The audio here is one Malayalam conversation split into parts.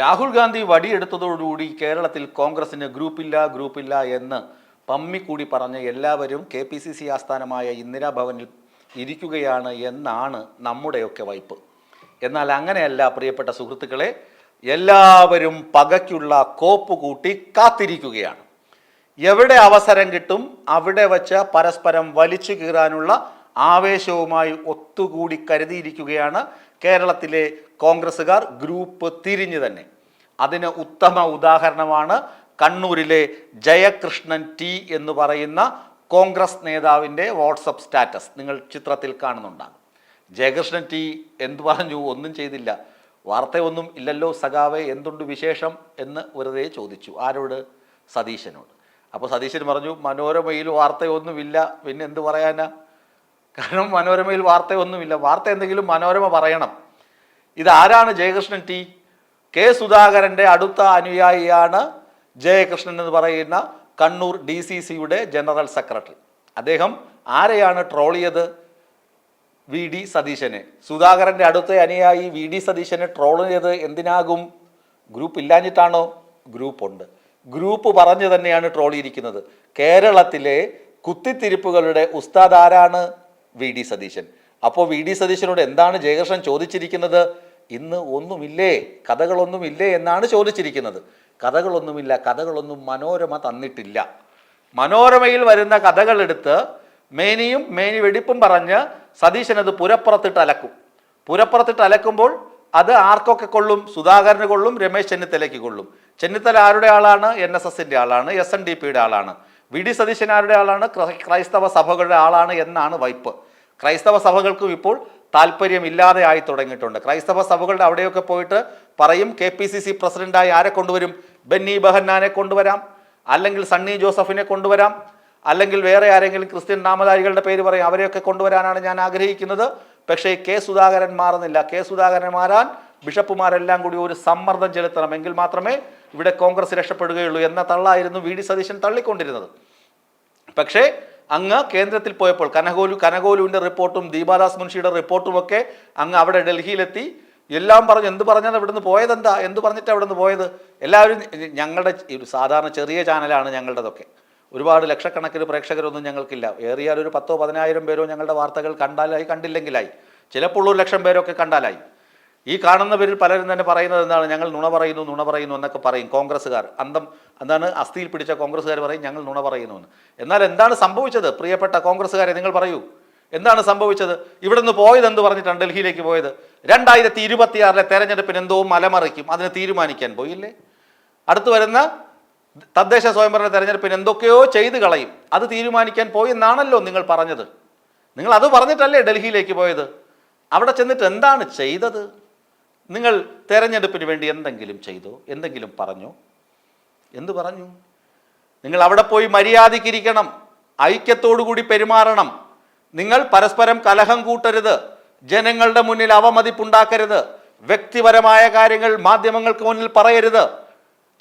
രാഹുൽ ഗാന്ധി വടിയെടുത്തതോടുകൂടി കേരളത്തിൽ കോൺഗ്രസിന് ഗ്രൂപ്പില്ല ഗ്രൂപ്പില്ല എന്ന് പമ്മിക്കൂടി പറഞ്ഞ് എല്ലാവരും കെ പി സി സി ആസ്ഥാനമായ ഇന്ദിരാഭവനിൽ ഇരിക്കുകയാണ് എന്നാണ് നമ്മുടെയൊക്കെ വൈപ്പ്. എന്നാൽ അങ്ങനെയല്ല പ്രിയപ്പെട്ട സുഹൃത്തുക്കളെ എല്ലാവരും പകയ്ക്കുള്ള കോപ്പ് കൂട്ടി കാത്തിരിക്കുകയാണ്. എവിടെ അവസരം കിട്ടും അവിടെ വച്ച് പരസ്പരം വലിച്ചു കീറാനുള്ള ആവേശവുമായി ഒത്തുകൂടി കരുതിയിരിക്കുകയാണ് കേരളത്തിലെ കോൺഗ്രസ്സുകാർ ഗ്രൂപ്പ് തിരിഞ്ഞു തന്നെ. അതിന് ഉത്തമ ഉദാഹരണമാണ് കണ്ണൂരിലെ ജയകൃഷ്ണൻ ടി എന്ന് പറയുന്ന കോൺഗ്രസ് നേതാവിന്റെ വാട്സപ്പ് സ്റ്റാറ്റസ്. നിങ്ങൾ ചിത്രത്തിൽ കാണുന്നുണ്ടാകും. ജയകൃഷ്ണൻ ടി എന്തു പറഞ്ഞു? ഒന്നും ചെയ്തില്ല. വാർത്തയൊന്നും ഇല്ലല്ലോ സഖാവെ എന്തുണ്ട് വിശേഷം എന്ന് വെറുതെ ചോദിച്ചു. ആരോട്? സതീശനോട്. അപ്പോൾ സതീശൻ പറഞ്ഞു മനോരമയിൽ വാർത്തയൊന്നുമില്ല. പിന്നെ എന്ത് പറയാനാ? കാരണം മനോരമയിൽ വാർത്തയൊന്നുമില്ല. വാർത്ത എന്തെങ്കിലും മനോരമ പറയണം. ഇതാരാണ് ജയകൃഷ്ണൻ ടി? കെ സുധാകരന്റെ അടുത്ത അനുയായിയാണ് ജയകൃഷ്ണൻ എന്ന് പറയുന്ന കണ്ണൂർ ഡി സി സിയുടെ ജനറൽ സെക്രട്ടറി. അദ്ദേഹം ആരെയാണ് ട്രോൾ ചെയ്തത് വി ഡി സതീശനെ. സുധാകരന്റെ അടുത്ത അനുയായി വി ഡി സതീശനെ ട്രോൾ ചെയ്ത് എന്തിനാകും? ഗ്രൂപ്പ് ഇല്ലാഞ്ഞിട്ടാണോ? ഗ്രൂപ്പ് ഉണ്ട് ഗ്രൂപ്പ് പറഞ്ഞു തന്നെയാണ് ട്രോൾ ചെയ്തിരിക്കുന്നത്. കേരളത്തിലെ കുത്തിത്തിരിപ്പുകളുടെ ഉസ്താദ് ആരാണ്? V D Satheesan. അപ്പോൾ വി ഡി സതീശനോട് എന്താണ് ജയകൃഷ്ണൻ ചോദിച്ചിരിക്കുന്നത്? ഇന്ന് ഒന്നുമില്ലേ? കഥകളൊന്നുമില്ലേ എന്നാണ് ചോദിച്ചിരിക്കുന്നത്. കഥകളൊന്നുമില്ല കഥകളൊന്നും മനോരമ തന്നിട്ടില്ല. മനോരമയിൽ വരുന്ന കഥകളെടുത്ത് മേനിയും മേനി വെടിപ്പും പറഞ്ഞ് സതീശൻ അത് പുരപ്പുറത്തിട്ട് അലക്കും. പുരപ്പുറത്തിട്ട് അലക്കുമ്പോൾ അത് ആർക്കൊക്കെ കൊള്ളും? സുധാകരന് കൊള്ളും രമേശ് ചെന്നിത്തലയ്ക്ക് കൊള്ളും. ചെന്നിത്തല ആരുടെ ആളാണ്? എൻ എസ് എസിന്റെ ആളാണ് എസ് എൻ ഡി പിയുടെ ആളാണ്. വി ഡി സതീശൻ ആരുടെ ആളാണ്? ക്രൈസ്തവ സഭകളുടെ ആളാണ് എന്നാണ് വൈപ്പ്. ക്രൈസ്തവ സഭകൾക്കും ഇപ്പോൾ താല്പര്യമില്ലാതെ ആയി തുടങ്ങിയിട്ടുണ്ട്. ക്രൈസ്തവ സഭകളുടെ അവിടെയൊക്കെ പോയിട്ട് പറയും കെ പി സി സി പ്രസിഡന്റായി ആരെ കൊണ്ടുവരും? ബെന്നി ബഹന്നാനെ കൊണ്ടുവരാം അല്ലെങ്കിൽ സണ്ണി ജോസഫിനെ കൊണ്ടുവരാം അല്ലെങ്കിൽ വേറെ ആരെങ്കിലും ക്രിസ്ത്യൻ നാമധാരികളുടെ പേര് പറയും അവരെയൊക്കെ കൊണ്ടുവരാനാണ് ഞാൻ ആഗ്രഹിക്കുന്നത്. പക്ഷേ കെ സുധാകരൻ മാറുന്നില്ല. കെ സുധാകരൻ മാറാൻ ബിഷപ്പുമാരെല്ലാം കൂടി ഒരു സമ്മർദ്ദം ചെലുത്തണം. എങ്കിൽ മാത്രമേ ഇവിടെ കോൺഗ്രസ് രക്ഷപ്പെടുകയുള്ളൂ എന്ന തള്ളായിരുന്നു വി ഡി സതീശൻ തള്ളിക്കൊണ്ടിരുന്നത്. പക്ഷേ അങ്ങ് കേന്ദ്രത്തിൽ പോയപ്പോൾ കനകോലു കനകോലുവിന്റെ റിപ്പോർട്ടും ദീപാദാസ് മുൻഷിയുടെ റിപ്പോർട്ടും ഒക്കെ അങ്ങ് അവിടെ ഡൽഹിയിലെത്തി. എല്ലാം പറഞ്ഞു എന്ത് പറഞ്ഞാൽ ഇവിടുന്ന് പോയതെന്താ? എന്ത് പറഞ്ഞിട്ടാണ് ഇവിടുന്ന് പോയത്? എല്ലാവരും ഞങ്ങളുടെ ഒരു സാധാരണ ചെറിയ ചാനലാണ് ഞങ്ങളുടേതൊക്കെ. ഒരുപാട് ലക്ഷക്കണക്കിന് പ്രേക്ഷകരൊന്നും ഞങ്ങൾക്കില്ല. ഏറിയാൽ ഒരു പത്തോ പതിനായിരം പേരോ ഞങ്ങളുടെ വാർത്തകൾ കണ്ടാലായി കണ്ടില്ലെങ്കിലായി. ചിലപ്പോൾ ഒരു ലക്ഷം പേരൊക്കെ കണ്ടാലായി. ഈ കാണുന്നവരിൽ പലരും തന്നെ പറയുന്നത് എന്താണ്? ഞങ്ങൾ നുണ പറയുന്നു നുണ പറയുന്നു എന്നൊക്കെ പറയും കോൺഗ്രസ്സുകാർ. അന്തം എന്താണ്? അസ്ഥിയിൽ പിടിച്ച കോൺഗ്രസ്സുകാർ പറയും ഞങ്ങൾ നുണ പറയുന്നു എന്ന്. എന്നാൽ എന്താണ് സംഭവിച്ചത്? പ്രിയപ്പെട്ട കോൺഗ്രസ്സുകാരെ നിങ്ങൾ പറയൂ. എന്താണ് സംഭവിച്ചത്? ഇവിടെ നിന്ന് പോയത് എന്ത് പറഞ്ഞിട്ടാണ് ഡൽഹിയിലേക്ക് പോയത്? രണ്ടായിരത്തി ഇരുപത്തിയാറിലെ തെരഞ്ഞെടുപ്പിന് എന്തോ മലമറിക്കും. അതിന് തീരുമാനിക്കാൻ പോയില്ലേ? അടുത്തു വരുന്ന തദ്ദേശ സ്വയംഭരണ തെരഞ്ഞെടുപ്പിന് എന്തൊക്കെയോ ചെയ്ത് കളയും. അത് തീരുമാനിക്കാൻ പോയി എന്നാണല്ലോ നിങ്ങൾ പറഞ്ഞത്. നിങ്ങൾ അത് പറഞ്ഞിട്ടല്ലേ ഡൽഹിയിലേക്ക് പോയത്? അവിടെ ചെന്നിട്ട് എന്താണ് ചെയ്തത്? നിങ്ങൾ തെരഞ്ഞെടുപ്പിന് വേണ്ടി എന്തെങ്കിലും ചെയ്തോ എന്തെങ്കിലും പറഞ്ഞോ? എന്ത് പറഞ്ഞു? നിങ്ങൾ അവിടെ പോയി മര്യാദയ്ക്കിരിക്കണം ഐക്യത്തോടുകൂടി പെരുമാറണം. നിങ്ങൾ പരസ്പരം കലഹം കൂട്ടരുത് ജനങ്ങളുടെ മുന്നിൽ അവമതിപ്പുണ്ടാക്കരുത് വ്യക്തിപരമായ കാര്യങ്ങൾ മാധ്യമങ്ങൾക്ക് മുന്നിൽ പറയരുത്.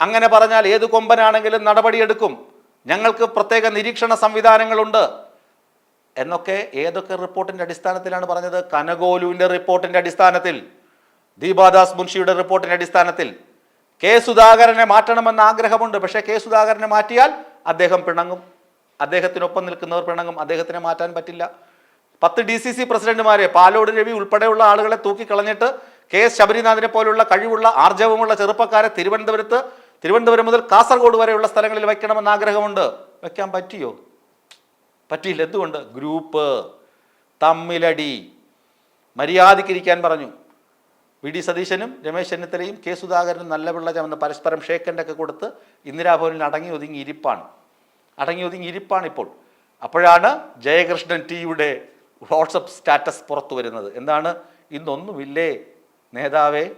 അങ്ങനെ പറഞ്ഞാൽ ഏത് കൊമ്പനാണെങ്കിലും നടപടിയെടുക്കും. ഞങ്ങൾക്ക് പ്രത്യേക നിരീക്ഷണ സംവിധാനങ്ങളുണ്ട്. എന്നൊക്കെ ഏതൊക്കെ റിപ്പോർട്ടിന്റെ അടിസ്ഥാനത്തിലാണ് പറഞ്ഞത്? കനകോലുവിന്റെ റിപ്പോർട്ടിന്റെ അടിസ്ഥാനത്തിൽ. ദീപാദാസ് മുൻഷിയുടെ റിപ്പോർട്ടിന്റെ അടിസ്ഥാനത്തിൽ കെ സുധാകരനെ മാറ്റണമെന്ന് ആഗ്രഹമുണ്ട്. പക്ഷേ കെ സുധാകരനെ മാറ്റിയാൽ അദ്ദേഹം പിണങ്ങും. അദ്ദേഹത്തിനൊപ്പം നിൽക്കുന്നവർ പിണങ്ങും. അദ്ദേഹത്തിനെ മാറ്റാൻ പറ്റില്ല. പത്ത് ഡി സി സി പ്രസിഡന്റുമാരെ പാലോട് രവി ഉൾപ്പെടെയുള്ള ആളുകളെ തൂക്കിക്കളഞ്ഞിട്ട് കെ എസ് ശബരിനാഥിനെ പോലുള്ള കഴിവുള്ള ആർജവമുള്ള ചെറുപ്പക്കാരെ തിരുവനന്തപുരത്ത് തിരുവനന്തപുരം മുതൽ കാസർഗോഡ് വരെയുള്ള സ്ഥലങ്ങളിൽ വയ്ക്കണമെന്ന് ആഗ്രഹമുണ്ട്. വയ്ക്കാൻ പറ്റിയോ? പറ്റിയില്ല. എന്തുകൊണ്ട്? ഗ്രൂപ്പ് തമ്മിലടി. മര്യാദക്കിരിക്കാൻ പറഞ്ഞു. വി ഡി സതീശനും രമേശ് ചെന്നിത്തലയും കെ സുധാകരനും നല്ല പിള്ള ചമന്ന് പരസ്പരം ഷേക്കന്റെ ഒക്കെ കൊടുത്ത് ഇന്ദിരാഭവനിൽ അടങ്ങി ഒതുങ്ങി ഇരിപ്പാണ്. അടങ്ങി ഒതുങ്ങി ഇരിപ്പാണ് ഇപ്പോൾ. അപ്പോഴാണ് ജയകൃഷ്ണൻ ടിയുടെ വാട്സപ്പ് സ്റ്റാറ്റസ് പുറത്തു വരുന്നത്. എന്താണ്? ഇന്നൊന്നുമില്ലേ നേതാവേ?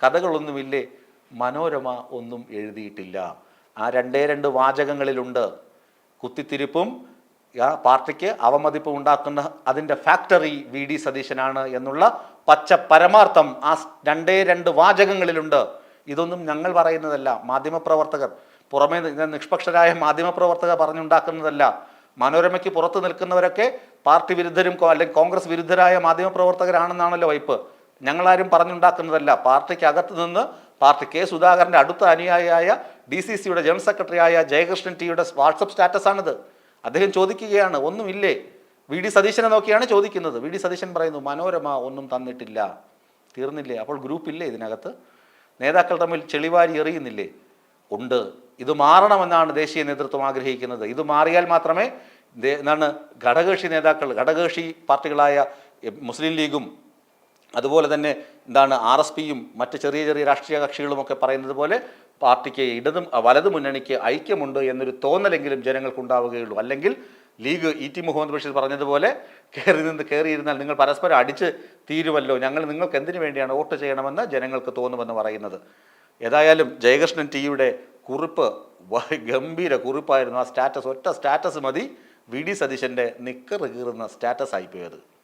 കഥകളൊന്നുമില്ലേ? മനോരമ ഒന്നും എഴുതിയിട്ടില്ല. ആ രണ്ടേ രണ്ട് വാചകങ്ങളിലുണ്ട്. കുത്തിത്തിരിപ്പും പാർട്ടിക്ക് അവമതിപ്പ് ഉണ്ടാക്കുന്ന അതിന്റെ ഫാക്ടറി വി ഡി സതീശനാണ് എന്നുള്ള പച്ച പരമാർത്ഥം ആ രണ്ടേ രണ്ട് വാചകങ്ങളിലുണ്ട്. ഇതൊന്നും ഞങ്ങൾ പറയുന്നതല്ല. മാധ്യമപ്രവർത്തകർ പുറമേ നിഷ്പക്ഷരായ മാധ്യമപ്രവർത്തകർ പറഞ്ഞുണ്ടാക്കുന്നതല്ല. മനോരമയ്ക്ക് പുറത്ത് നിൽക്കുന്നവരൊക്കെ പാർട്ടി വിരുദ്ധരും അല്ലെങ്കിൽ കോൺഗ്രസ് വിരുദ്ധരായ മാധ്യമപ്രവർത്തകരാണെന്നാണല്ലോ വൈപ്പ്. ഞങ്ങളാരും പറഞ്ഞുണ്ടാക്കുന്നതല്ല. പാർട്ടിക്ക് അകത്ത് നിന്ന് പാർട്ടി കെ സുധാകരന്റെ അടുത്ത അനുയായിയായ ഡി സി സിയുടെ ജനറൽ സെക്രട്ടറിയായ ജയകൃഷ്ണൻ ടിയുടെ വാട്സപ്പ് സ്റ്റാറ്റസാണിത്. അദ്ദേഹം ചോദിക്കുകയാണ് ഒന്നുമില്ലേ? വി ഡി സതീശനെ നോക്കിയാണ് ചോദിക്കുന്നത്. വി ഡി സതീശൻ പറയുന്നു മനോരമ ഒന്നും തന്നിട്ടില്ല. തീർന്നില്ലേ? അപ്പോൾ ഗ്രൂപ്പില്ലേ ഇതിനകത്ത്? നേതാക്കൾ തമ്മിൽ ചെളിവാരി എറിയുന്നില്ലേ? ഉണ്ട്. ഇത് മാറണമെന്നാണ് ദേശീയ നേതൃത്വം ആഗ്രഹിക്കുന്നത്. ഇത് മാറിയാൽ മാത്രമേ എന്താണ് ഘടകകക്ഷി നേതാക്കൾ ഘടകകക്ഷി പാർട്ടികളായ മുസ്ലിം ലീഗും അതുപോലെ തന്നെ എന്താണ് ആർ എസ് പിയും മറ്റ് ചെറിയ ചെറിയ രാഷ്ട്രീയ കക്ഷികളുമൊക്കെ പറയുന്നത് പോലെ പാർട്ടിക്ക് ഇടതും വലതു മുന്നണിക്ക് ഐക്യമുണ്ട് എന്നൊരു തോന്നലെങ്കിലും ജനങ്ങൾക്കുണ്ടാവുകയുള്ളൂ. അല്ലെങ്കിൽ League E T Muhammad Basheer പറഞ്ഞതുപോലെ കയറി നിന്ന് കയറിയിരുന്നാൽ നിങ്ങൾ പരസ്പരം അടിച്ച് തീരുമല്ലോ. ഞങ്ങൾ നിങ്ങൾക്ക് എന്തിനു വേണ്ടിയാണ് വോട്ട് ചെയ്യണമെന്ന് ജനങ്ങൾക്ക് തോന്നുമെന്ന് പറയുന്നത്. ഏതായാലും ജയകൃഷ്ണൻ ടിയുടെ കുറിപ്പ് ഗംഭീര കുറിപ്പായിരുന്നു. ആ സ്റ്റാറ്റസ് ഒറ്റ സ്റ്റാറ്റസ് മതി. വി. ഡി. സതീശന്റെ നിക്കറ് കീറുന്ന സ്റ്റാറ്റസ് ആയിപ്പോയത്